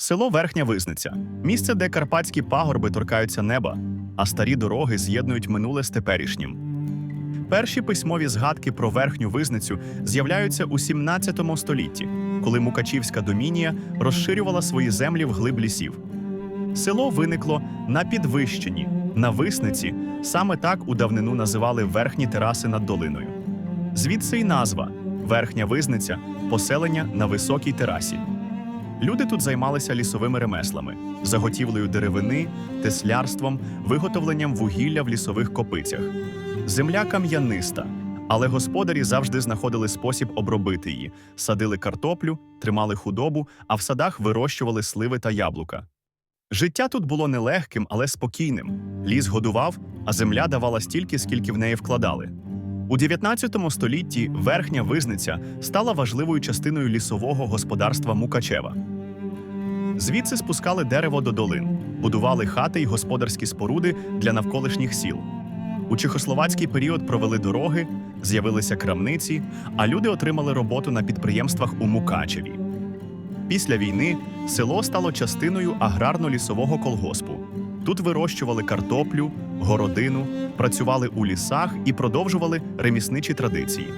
Село Верхня Визниця місце, де карпатські пагорби торкаються неба, а старі дороги з'єднують минуле з теперішнім. Перші письмові згадки про верхню визницю з'являються у 17 столітті, коли Мукачівська домінія розширювала свої землі в глиб лісів. Село виникло на підвищенні, на висниці, саме так у давнину називали верхні тераси над долиною. Звідси й назва Верхня Визниця поселення на високій терасі. Люди тут займалися лісовими ремеслами, заготівлею деревини, теслярством, виготовленням вугілля в лісових копицях. Земля кам'яниста, але господарі завжди знаходили спосіб обробити її, садили картоплю, тримали худобу, а в садах вирощували сливи та яблука. Життя тут було нелегким, але спокійним. Ліс годував, а земля давала стільки, скільки в неї вкладали. У 19 столітті верхня визниця стала важливою частиною лісового господарства Мукачева. Звідси спускали дерево до долин, будували хати й господарські споруди для навколишніх сіл. У чехословацький період провели дороги, з'явилися крамниці, а люди отримали роботу на підприємствах у Мукачеві. Після війни село стало частиною аграрно-лісового колгоспу. Тут вирощували картоплю, городину, працювали у лісах і продовжували ремісничі традиції.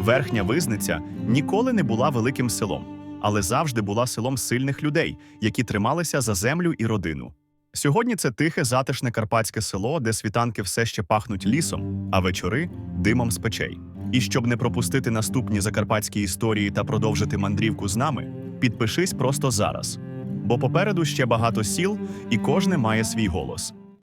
Верхня Визниця ніколи не була великим селом, але завжди була селом сильних людей, які трималися за землю і родину. Сьогодні це тихе, затишне карпатське село, де світанки все ще пахнуть лісом, а вечори димом з печей. І щоб не пропустити наступні закарпатські історії та продовжити мандрівку з нами, підпишись просто зараз. Бо попереду ще багато сіл, і кожне має свій голос.